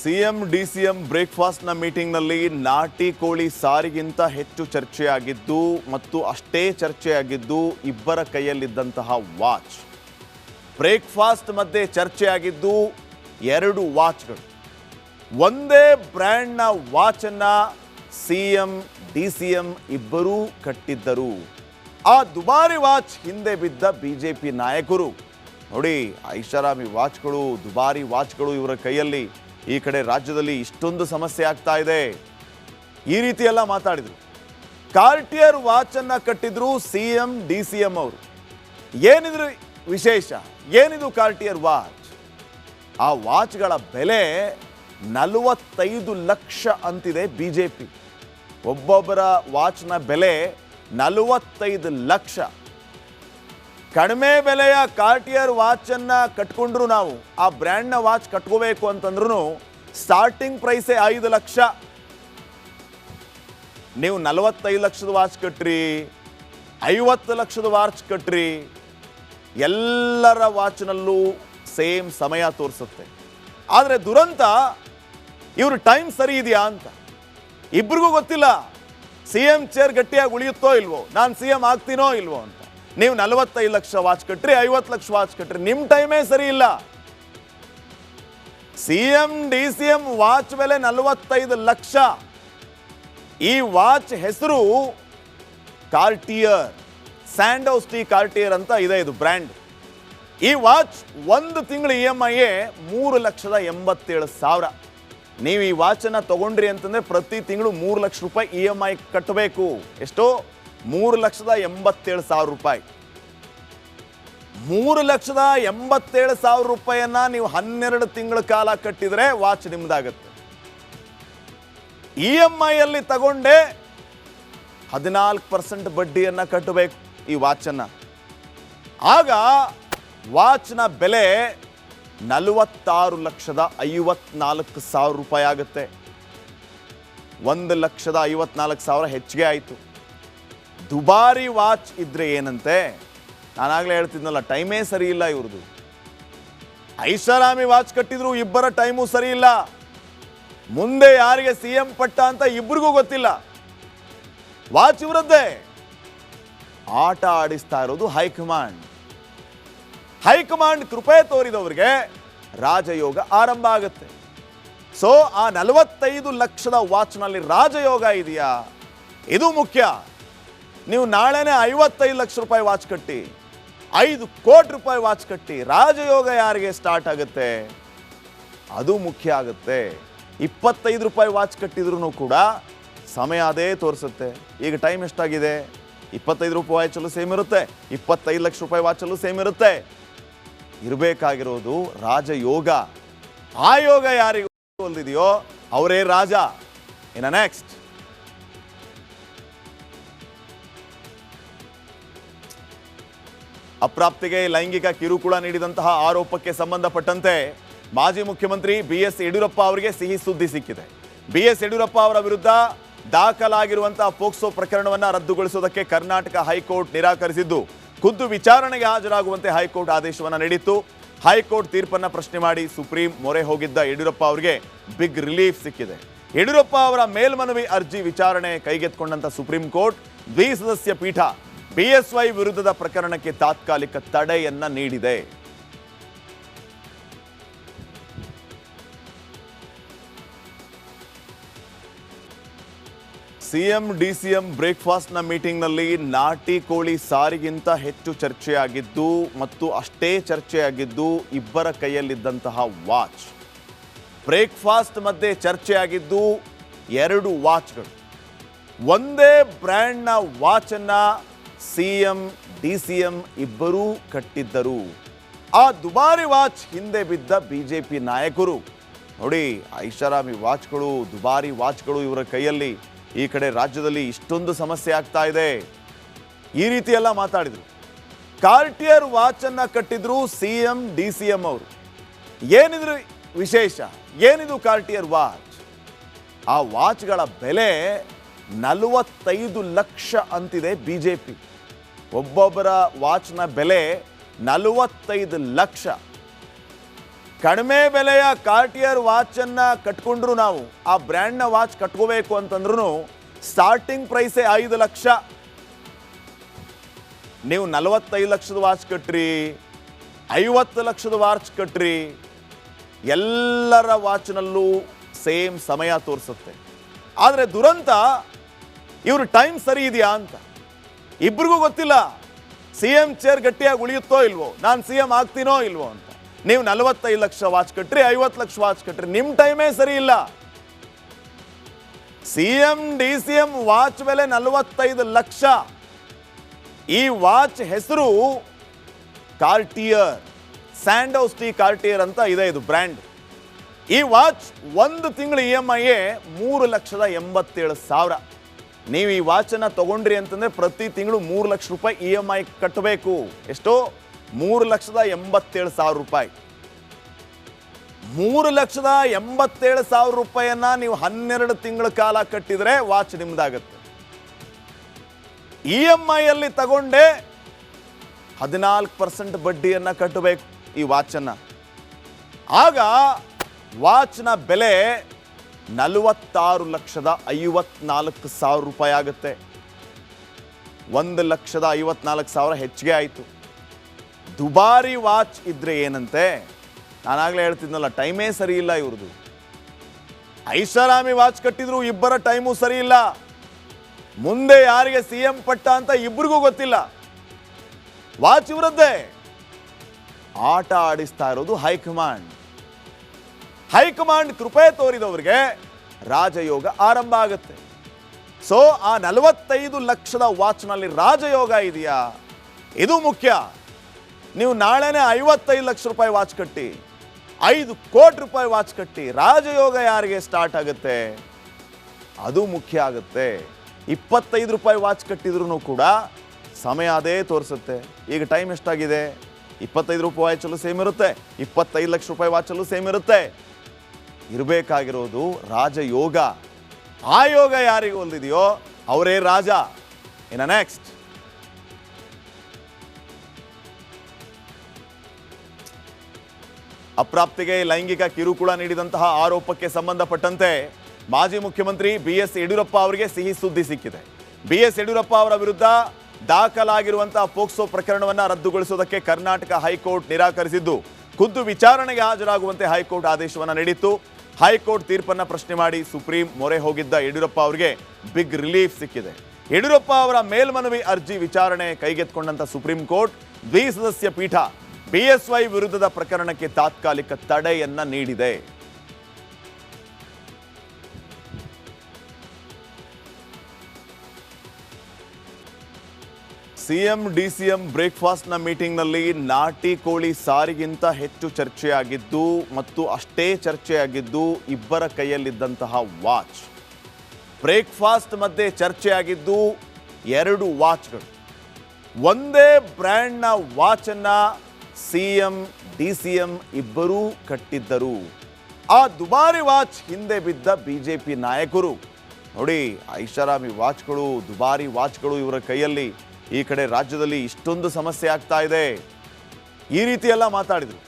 CM, DCM ಬ್ರೇಕ್ಫಾಸ್ಟ್ನ ಮೀಟಿಂಗ್ನಲ್ಲಿ ನಾಟಿ ಕೋಳಿ ಸಾರಿಗಿಂತ ಹೆಚ್ಚು ಚರ್ಚೆಯಾಗಿದ್ದು ಮತ್ತು ಅಷ್ಟೇ ಚರ್ಚೆಯಾಗಿದ್ದು ಇಬ್ಬರ ಕೈಯಲ್ಲಿದ್ದಂತಹ ವಾಚ್. ಬ್ರೇಕ್ಫಾಸ್ಟ್ ಮಧ್ಯೆ ಚರ್ಚೆಯಾಗಿದ್ದು ಎರಡು ವಾಚ್ಗಳು. ಒಂದೇ ಬ್ರ್ಯಾಂಡ್ನ ವಾಚನ್ನ ಸಿಎಂ, ಡಿಸಿಎಂ ಇಬ್ಬರೂ ಕಟ್ಟಿದ್ದರು. ಆ ದುಬಾರಿ ವಾಚ್ ಹಿಂದೆ ಬಿದ್ದ ಬಿಜೆಪಿ ನಾಯಕರು. ನೋಡಿ, ಐಷಾರಾಮಿ ವಾಚ್ಗಳು, ದುಬಾರಿ ವಾಚ್ಗಳು ಇವರ ಕೈಯಲ್ಲಿ. ಈ ಕಡೆ ರಾಜ್ಯದಲ್ಲಿ ಇಷ್ಟೊಂದು ಸಮಸ್ಯೆ ಆಗ್ತಾ ಇದೆ. ಈ ರೀತಿ ಎಲ್ಲ ಮಾತಾಡಿದ್ರು. ಕಾರ್ಟಿಯರ್ ವಾಚನ್ನ ಕಟ್ಟಿದ್ರು ಸಿಎಂ ಡಿ ಸಿ ಎಂ ಅವರು. ಏನಿದ್ರು ವಿಶೇಷ? ಏನಿದು ಕಾರ್ಟಿಯರ್ ವಾಚ್? ಆ ವಾಚ್ಗಳ ಬೆಲೆ ನಲವತ್ತೈದು ಲಕ್ಷ ಅಂತಿದೆ ಬಿಜೆಪಿ ಒಬ್ಬೊಬ್ಬರ ವಾಚ್ನ ಬೆಲೆ ನಲವತ್ತೈದು ಲಕ್ಷ. ಕಡಿಮೆ ಬೆಲೆಯ ಕಾರ್ಟಿಯರ್ ವಾಚನ್ನು ಕಟ್ಕೊಂಡ್ರು ನಾವು. ಆ ಬ್ರ್ಯಾಂಡ್ನ ವಾಚ್ ಕಟ್ಕೋಬೇಕು ಅಂತಂದ್ರೂ ಸ್ಟಾರ್ಟಿಂಗ್ ಪ್ರೈಸೇ ಐದು ಲಕ್ಷ. ನೀವು ನಲವತ್ತೈದು ಲಕ್ಷದ ವಾಚ್ ಕಟ್ರಿ, ಐವತ್ತು ಲಕ್ಷದ ವಾಚ್ ಕಟ್ರಿ, ಎಲ್ಲರ ವಾಚ್ನಲ್ಲೂ ಸೇಮ್ ಸಮಯ ತೋರಿಸುತ್ತೆ. ಆದರೆ ದುರಂತ, ಇವರು ಟೈಮ್ ಸರಿ ಇದೆಯಾ ಅಂತ. ಇಬ್ರಿಗೂ ಗೊತ್ತಿಲ್ಲ ಸಿ ಎಂ ಚೇರ್ ಗಟ್ಟಿಯಾಗಿ ಉಳಿಯುತ್ತೋ ಇಲ್ವೋ? ನಾನು ಸಿ ಎಂ ಆಗ್ತೀನೋ ಇಲ್ವೋ ಅಂತ. ನೀವು ನಲವತ್ತೈದು ಲಕ್ಷ ವಾಚ್ ಕಟ್ಟ್ರಿ, ಐವತ್ತು ಲಕ್ಷ ವಾಚ್ ಕಟ್ಟ್ರಿ ನಿಮ್ಮ ಟೈಮೇ ಸರಿ ಇಲ್ಲ. C M D C M watch ಬೆಲೆ ನಲವತ್ತೈದು ಲಕ್ಷ. ಈ ವಾಚ್ ಹೆಸರು ಕಾರ್ಟಿಯರ್ ಸ್ಯಾಂಡೋಸ್ ಟಿ ಕಾರ್ಟಿಯರ್ ಅಂತ ಇದೆ ಇದು ಬ್ರ್ಯಾಂಡ್. ಈ ವಾಚ್ ಒಂದು ತಿಂಗಳು ಇ ಎಂ ಐ ಮೂರು ಲಕ್ಷದ ಎಂಬತ್ತೇಳು ಸಾವಿರ. ನೀವು ಈ ವಾಚನ್ನು ತಗೊಂಡ್ರಿ ಅಂತಂದ್ರೆ ಪ್ರತಿ ತಿಂಗಳು ಮೂರು ಲಕ್ಷ ರೂಪಾಯಿ ಇ ಎಂ ಐ ಕಟ್ಟಬೇಕು. ಎಷ್ಟು ಮೂರು ಲಕ್ಷದ ಎಂಬತ್ತೇಳು ಸಾವಿರ ರೂಪಾಯಿ. ಮೂರು ಲಕ್ಷದ ಎಂಬತ್ತೇಳು ಸಾವಿರ ರೂಪಾಯಿಯನ್ನ ನೀವು ಹನ್ನೆರಡು ತಿಂಗಳ ಕಾಲ ಕಟ್ಟಿದ್ರೆ ವಾಚ್ ನಿಮ್ದಾಗತ್ತೆ. ಇ ಎಂ ಐಯಲ್ಲಿ ತಗೊಂಡೆ ಹದಿನಾಲ್ಕು ಪರ್ಸೆಂಟ್ ಬಡ್ಡಿಯನ್ನ ಕಟ್ಟಬೇಕು ಈ ವಾಚನ್ನು. ಆಗ ವಾಚ್ನ ಬೆಲೆ ನಲವತ್ತಾರು ಲಕ್ಷದ ಐವತ್ನಾಲ್ಕು ಸಾವಿರ ರೂಪಾಯಿ ಆಗುತ್ತೆ. ಒಂದು ಲಕ್ಷದ ಐವತ್ನಾಲ್ಕು ಸಾವಿರ ಹೆಚ್ಚಿಗೆ ಆಯಿತು. ದುಬಾರಿ ವಾಚ್ ಇದ್ರೆ ಏನಂತೆ? ನಾನಾಗಲೇ ಹೇಳ್ತಿದ್ನಲ್ಲ, ಟೈಮೇ ಸರಿ ಇಲ್ಲ ಇವ್ರದ್ದು ಐಷಾರಾಮಿ ವಾಚ್ ಕಟ್ಟಿದ್ರು ಇಬ್ಬರ ಟೈಮು ಸರಿ ಇಲ್ಲ ಮುಂದೆ ಯಾರಿಗೆ ಸಿ ಎಂ ಪಟ್ಟ ಅಂತ ಇಬ್ರಿಗೂ ಗೊತ್ತಿಲ್ಲ. ವಾಚ್ ಇವರದ್ದೇ. ಆಟ ಆಡಿಸ್ತಾ ಇರೋದು ಹೈಕಮಾಂಡ್. ಹೈಕಮಾಂಡ್ ಕೃಪೆ ತೋರಿದವರಿಗೆ ರಾಜಯೋಗ ಆರಂಭ ಆಗುತ್ತೆ. ಸೊ, ಆ ನಲವತ್ತೈದು ಲಕ್ಷದ ವಾಚ್ನಲ್ಲಿ ರಾಜಯೋಗ ಇದೆಯಾ? ಇದು ಮುಖ್ಯ. ನೀವು ನಾಳೆನೆ ಐವತ್ತೈದು ಲಕ್ಷ ರೂಪಾಯಿ ವಾಚ್ ಕಟ್ಟಿ, ಐದು ಕೋಟಿ ರೂಪಾಯಿ ವಾಚ್ ಕಟ್ಟಿ ರಾಜಯೋಗ ಯಾರಿಗೆ ಸ್ಟಾರ್ಟ್ ಆಗುತ್ತೆ? ಅದು ಮುಖ್ಯ ಆಗುತ್ತೆ. ಇಪ್ಪತ್ತೈದು ರೂಪಾಯಿ ವಾಚ್ ಕಟ್ಟಿದ್ರು ಕೂಡ ಸಮಯ ಅದೇ ತೋರಿಸುತ್ತೆ. ಈಗ ಟೈಮ್ ಎಷ್ಟಾಗಿದೆ? ಇಪ್ಪತ್ತೈದು ರೂಪಾಯಿ ವಾಚಲ್ಲೂ ಸೇಮ್ ಇರುತ್ತೆ. ಇಪ್ಪತ್ತೈದು ಲಕ್ಷ ರೂಪಾಯಿ ವಾಚಲ್ಲೂ ಸೇಮ್ ಇರುತ್ತೆ. ಇರಬೇಕಾಗಿರೋದು ರಾಜಯೋಗ. ಆ ಯೋಗ ಯಾರಿಗೂ ಒಲ್ದಿದೆಯೋ ಅವರೇ ರಾಜ. ಇನ್ನ ನೆಕ್ಸ್ಟ್ ಅಪ್ರಾಪ್ತಿಗೆ ಲೈಂಗಿಕ ಕಿರುಕುಳ ನೀಡಿದಂತಹ ಆರೋಪಕ್ಕೆ ಸಂಬಂಧಪಟ್ಟಂತೆ ಮಾಜಿ ಮುಖ್ಯಮಂತ್ರಿ ಬಿ ಎಸ್ ಯಡಿಯೂರಪ್ಪ ಅವರಿಗೆ ಸಿಹಿ ಸುದ್ದಿ ಸಿಕ್ಕಿದೆ. ಬಿ ಎಸ್ ಯಡಿಯೂರಪ್ಪ ಅವರ ವಿರುದ್ಧ ದಾಖಲಾಗಿರುವಂತಹ ಪೋಕ್ಸೋ ಪ್ರಕರಣವನ್ನ ರದ್ದುಗೊಳಿಸುವುದಕ್ಕೆ ಕರ್ನಾಟಕ ಹೈಕೋರ್ಟ್ ನಿರಾಕರಿಸಿದ್ದು, ಖುದ್ದು ವಿಚಾರಣೆಗೆ ಹಾಜರಾಗುವಂತೆ ಹೈಕೋರ್ಟ್ ಆದೇಶವನ್ನು ನೀಡಿತ್ತು. ಹೈಕೋರ್ಟ್ ತೀರ್ಪನ್ನು ಪ್ರಶ್ನೆ ಮಾಡಿ ಸುಪ್ರೀಂ ಮೊರೆ ಹೋಗಿದ್ದ ಯಡಿಯೂರಪ್ಪ ಅವರಿಗೆ ಬಿಗ್ ರಿಲೀಫ್ ಸಿಕ್ಕಿದೆ. ಯಡಿಯೂರಪ್ಪ ಅವರ ಮೇಲ್ಮನವಿ ಅರ್ಜಿ ವಿಚಾರಣೆ ಕೈಗೆತ್ತಿಕೊಂಡಂತ ಸುಪ್ರೀಂ ಕೋರ್ಟ್ ದ್ವಿಸದಸ್ಯ ಪೀಠ ಬಿಎಸ್ವೈ ವಿರುದ್ಧದ ಪ್ರಕರಣಕ್ಕೆ ತಾತ್ಕಾಲಿಕ ತಡೆಯನ್ನ ನೀಡಿದೆ. ಸಿಎಂ ಡಿಸಿಎಂ ಬ್ರೇಕ್ಫಾಸ್ಟ್ನ ಮೀಟಿಂಗ್ನಲ್ಲಿ ನಾಟಿ ಕೋಳಿ ಸಾರಿಗಿಂತ ಹೆಚ್ಚು ಚರ್ಚೆಯಾಗಿದ್ದು ಮತ್ತು ಅಷ್ಟೇ ಚರ್ಚೆಯಾಗಿದ್ದು ಇಬ್ಬರ ಕೈಯಲ್ಲಿದ್ದಂತಹ ವಾಚ್. ಬ್ರೇಕ್ಫಾಸ್ಟ್ ಮಧ್ಯೆ ಚರ್ಚೆಯಾಗಿದ್ದು ಎರಡು ವಾಚ್ಗಳು. ಒಂದೇ ಬ್ರ್ಯಾಂಡ್ನ ವಾಚನ್ನ ಸಿಎಂ ಡಿ ಸಿ ಇಬ್ಬರೂ ಕಟ್ಟಿದ್ದರು. ಆ ದುಬಾರಿ ವಾಚ್ ಹಿಂದೆ ಬಿದ್ದ ಬಿಜೆಪಿ ನಾಯಕರು. ನೋಡಿ, ಐಷಾರಾಮಿ ವಾಚ್ಗಳು, ದುಬಾರಿ ವಾಚ್ಗಳು ಇವರ ಕೈಯಲ್ಲಿ. ಈ ಕಡೆ ರಾಜ್ಯದಲ್ಲಿ ಇಷ್ಟೊಂದು ಸಮಸ್ಯೆ ಆಗ್ತಾ ಇದೆ. ಈ ರೀತಿ ಎಲ್ಲ ಮಾತಾಡಿದ್ರು. ಕಾರ್ಟಿಯರ್ ವಾಚನ್ನ ಕಟ್ಟಿದ್ರು C M D C M ಅವರು. ಏನಿದ್ರು ವಿಶೇಷ? ಏನಿದು ಕಾರ್ಟಿಯರ್ ವಾಚ್? ಆ ವಾಚ್ಗಳ ಬೆಲೆ ನಲವತ್ತೈದು ಲಕ್ಷ ಅಂತಿದೆ ಬಿಜೆಪಿ. ಒಬ್ಬೊಬ್ಬರ ವಾಚ್ನ ಬೆಲೆ ನಲವತ್ತೈದು ಲಕ್ಷ. ಕಡಿಮೆ ಬೆಲೆಯ ಕಾರ್ಟಿಯರ್ ವಾಚನ್ನು ಕಟ್ಕೊಂಡ್ರು ನಾವು. ಆ ಬ್ರ್ಯಾಂಡ್ನ ವಾಚ್ ಕಟ್ಕೋಬೇಕು ಅಂತಂದ್ರೂ ಸ್ಟಾರ್ಟಿಂಗ್ ಪ್ರೈಸೇ ಐದು ಲಕ್ಷ. ನೀವು ನಲವತ್ತೈದು ಲಕ್ಷದ ವಾಚ್ ಕಟ್ರಿ, ಐವತ್ತು ಲಕ್ಷದ ವಾಚ್ ಕಟ್ರಿ, ಎಲ್ಲರ ವಾಚ್ನಲ್ಲೂ ಸೇಮ್ ಸಮಯ ತೋರಿಸುತ್ತೆ. ಆದರೆ ದುರಂತ ಇವರು ಟೈಮ್ ಸರಿ ಇದೆಯಾ ಅಂತ. ಇಬ್ರಿಗೂ ಗೊತ್ತಿಲ್ಲ. ಸಿ ಎಂ ಚೇರ್ ಗಟ್ಟಿಯಾಗಿ ಉಳಿಯುತ್ತೋ ಇಲ್ವೋ? ನಾನು ಸಿ ಎಂ ಆಗ್ತೀನೋ ಇಲ್ವೋ ಅಂತ. ನೀವು ನಲವತ್ತೈದು ಲಕ್ಷ ವಾಚ್ ಕಟ್ಟ್ರಿ ಐವತ್ತು ಲಕ್ಷ ವಾಚ್ ಕಟ್ಟ್ರಿ ನಿಮ್ಮ ಟೈಮೇ ಸರಿ ಇಲ್ಲ. C M, D C M watch ಬೆಲೆ ನಲವತ್ತೈದು ಲಕ್ಷ. ಈ ವಾಚ್ ಹೆಸರು ಕಾರ್ಟಿಯರ್ ಸ್ಯಾಂಡೋಸ್ ಟಿ ಕಾರ್ಟಿಯರ್ ಅಂತ ಇದೆ ಇದು ಬ್ರ್ಯಾಂಡ್ ಈ ವಾಚ್ ಒಂದು ತಿಂಗಳು ಇ ಎಂ ಐ ಮೂರು ಲಕ್ಷದ ಎಂಬತ್ತೇಳು ಸಾವಿರ. ನೀವು ಈ ವಾಚನ್ನ ತಗೊಂಡ್ರಿ ಅಂತಂದ್ರೆ ಪ್ರತಿ ತಿಂಗಳು ಮೂರು ಲಕ್ಷ ರೂಪಾಯಿ ಇ ಎಂ ಐ ಕಟ್ಟಬೇಕು ಎಷ್ಟು? ಮೂರು ಲಕ್ಷದ ಎಂಬತ್ತೇಳು ಸಾವಿರ ರೂಪಾಯಿ. ಮೂರು ಲಕ್ಷದ ಎಂಬತ್ತೇಳು ಸಾವಿರ ರೂಪಾಯಿಯನ್ನ ನೀವು ಹನ್ನೆರಡು ತಿಂಗಳ ಕಾಲ ಕಟ್ಟಿದ್ರೆ ವಾಚ್ ನಿಮ್ದಾಗತ್ತೆ. ಇ ಎಂ ಐಯಲ್ಲಿ ತಗೊಂಡೆ ಹದಿನಾಲ್ಕು ಪರ್ಸೆಂಟ್ ಬಡ್ಡಿಯನ್ನ ಕಟ್ಟಬೇಕು ಈ ವಾಚನ್ನ. ಆಗ ವಾಚ್ನ ಬೆಲೆ ನಲವತ್ತಾರು ಲಕ್ಷದ ಐವತ್ನಾಲ್ಕು ಸಾವಿರ ರೂಪಾಯಿ ಆಗುತ್ತೆ. ಒಂದು ಲಕ್ಷದ ಐವತ್ನಾಲ್ಕು ಸಾವಿರ ಹೆಚ್ಚಿಗೆ ಆಯಿತು. ದುಬಾರಿ ವಾಚ್ ಇದ್ರೆ ಏನಂತೆ? ನಾನಾಗಲೇ ಹೇಳ್ತಿದ್ನಲ್ಲ, ಟೈಮೇ ಸರಿ ಇಲ್ಲ ಇವ್ರದ್ದು. ಐಷಾರಾಮಿ ವಾಚ್ ಕಟ್ಟಿದ್ರು ಇಬ್ಬರ ಟೈಮು ಸರಿ ಇಲ್ಲ. ಮುಂದೆ ಯಾರಿಗೆ ಸಿ ಎಂ ಪಟ್ಟ ಅಂತ ಇಬ್ಬರಿಗೂ ಗೊತ್ತಿಲ್ಲ. ವಾಚ್ ಇವರದ್ದೇ. ಆಟ ಆಡಿಸ್ತಾ ಇರೋದು ಹೈಕಮಾಂಡ್ ಹೈಕಮಾಂಡ್ ಕೃಪೆ ತೋರಿದವರಿಗೆ ರಾಜಯೋಗ ಆರಂಭ ಆಗುತ್ತೆ. ಸೊ ಆ ನಲವತ್ತೈದು ಲಕ್ಷದ ವಾಚ್ನಲ್ಲಿ ರಾಜಯೋಗ ಇದೆಯಾ? ಇದು ಮುಖ್ಯ. ನೀವು ನಾಳೆನೇ ಐವತ್ತೈದು ಲಕ್ಷ ರೂಪಾಯಿ ವಾಚ್ ಕಟ್ಟಿ, ಐದು ಕೋಟಿ ರೂಪಾಯಿ ವಾಚ್ ಕಟ್ಟಿ ರಾಜಯೋಗ ಯಾರಿಗೆ ಸ್ಟಾರ್ಟ್ ಆಗುತ್ತೆ? ಅದು ಮುಖ್ಯ ಆಗುತ್ತೆ. ಇಪ್ಪತ್ತೈದು ರೂಪಾಯಿ ವಾಚ್ ಕಟ್ಟಿದ್ರು ಕೂಡ ಸಮಯ ಅದೇ ತೋರಿಸುತ್ತೆ. ಈಗ ಟೈಮ್ ಎಷ್ಟಾಗಿದೆ? ಇಪ್ಪತ್ತೈದು ರೂಪಾಯಿ ವಾಚಲ್ಲೂ ಸೇಮ್ ಇರುತ್ತೆ. ಇಪ್ಪತ್ತೈದು ಲಕ್ಷ ರೂಪಾಯಿ ವಾಚಲ್ಲೂ ಸೇಮ್ ಇರುತ್ತೆ. ಇರಬೇಕಾಗಿರೋದು ರಾಜಯೋಗ. ಆ ಯೋಗ ಯಾರಿಗೆ ಹೊಂದಿದೆಯೋ ಅವರೇ ರಾಜ. ಇನ್ನ ನೆಕ್ಸ್ಟ್ ಅಪ್ರಾಪ್ತಿಗೆ ಲೈಂಗಿಕ ಕಿರುಕುಳ ನೀಡಿದಂತಹ ಆರೋಪಕ್ಕೆ ಸಂಬಂಧಪಟ್ಟಂತೆ ಮಾಜಿ ಮುಖ್ಯಮಂತ್ರಿ ಬಿ ಎಸ್ ಯಡಿಯೂರಪ್ಪ ಅವರಿಗೆ ಸಿಹಿ ಸುದ್ದಿ ಸಿಕ್ಕಿದೆ. ಬಿ ಎಸ್ ಯಡಿಯೂರಪ್ಪ ಅವರ ವಿರುದ್ಧ ದಾಖಲಾಗಿರುವಂತಹ ಪೋಕ್ಸೋ ಪ್ರಕರಣವನ್ನ ರದ್ದುಗೊಳಿಸುವುದಕ್ಕೆ ಕರ್ನಾಟಕ ಹೈಕೋರ್ಟ್ ನಿರಾಕರಿಸಿದ್ದು. ಖುದ್ದು ವಿಚಾರಣೆಗೆ ಹಾಜರಾಗುವಂತೆ ಹೈಕೋರ್ಟ್ ಆದೇಶವನ್ನ ನೀಡಿತ್ತು. ಹೈಕೋರ್ಟ್ ತೀರ್ಪನ್ನ ಪ್ರಶ್ನೆ ಮಾಡಿ ಸುಪ್ರೀಂ ಮೊರೆ ಹೋಗಿದ್ದ ಯಡಿಯೂರಪ್ಪ ಅವರಿಗೆ ಬಿಗ್ ರಿಲೀಫ್ ಸಿಕ್ಕಿದೆ. ಯಡಿಯೂರಪ್ಪ ಅವರ ಮೇಲ್ಮನವಿ ಅರ್ಜಿ ವಿಚಾರಣೆ ಕೈಗೆತ್ತಿಕೊಂಡಂತ ಸುಪ್ರೀಂ ಕೋರ್ಟ್ ದ್ವಿಸದಸ್ಯ ಪೀಠ ಬಿಎಸ್ವೈ ವಿರುದ್ಧದ ಪ್ರಕರಣಕ್ಕೆ ತಾತ್ಕಾಲಿಕ ತಡೆಯನ್ನ ನೀಡಿದೆ. ಸಿಎಂ, ಡಿಸಿಎಂ ಬ್ರೇಕ್ಫಾಸ್ಟ್ನ ಮೀಟಿಂಗ್ನಲ್ಲಿ ನಾಟಿ ಕೋಳಿ ಸಾರಿಗಿಂತ ಹೆಚ್ಚು ಚರ್ಚೆಯಾಗಿದ್ದು ಮತ್ತು ಅಷ್ಟೇ ಚರ್ಚೆಯಾಗಿದ್ದು ಇಬ್ಬರ ಕೈಯಲ್ಲಿದ್ದಂತಹ ವಾಚ್. ಬ್ರೇಕ್ಫಾಸ್ಟ್ ಮಧ್ಯೆ ಚರ್ಚೆಯಾಗಿದ್ದು ಎರಡು ವಾಚ್ಗಳು. ಒಂದೇ ಬ್ರ್ಯಾಂಡ್ನ ವಾಚನ್ನು C M D C M ಇಬ್ಬರೂ ಕಟ್ಟಿದ್ದರು. ಆ ದುಬಾರಿ ವಾಚ್ ಹಿಂದೆ ಬಿದ್ದ ಬಿಜೆಪಿ ನಾಯಕರು. ನೋಡಿ, ಐಷಾರಾಮಿ ವಾಚ್ಗಳು, ದುಬಾರಿ ವಾಚ್ಗಳು ಇವರ ಕೈಯಲ್ಲಿ. ಈ ಕಡೆ ರಾಜ್ಯದಲ್ಲಿ ಇಷ್ಟೊಂದು ಸಮಸ್ಯೆ ಆಗ್ತಾ ಇದೆ. ಈ ರೀತಿ ಮಾತಾಡಿದರು ಮಾತಾಡಿದ್ರು.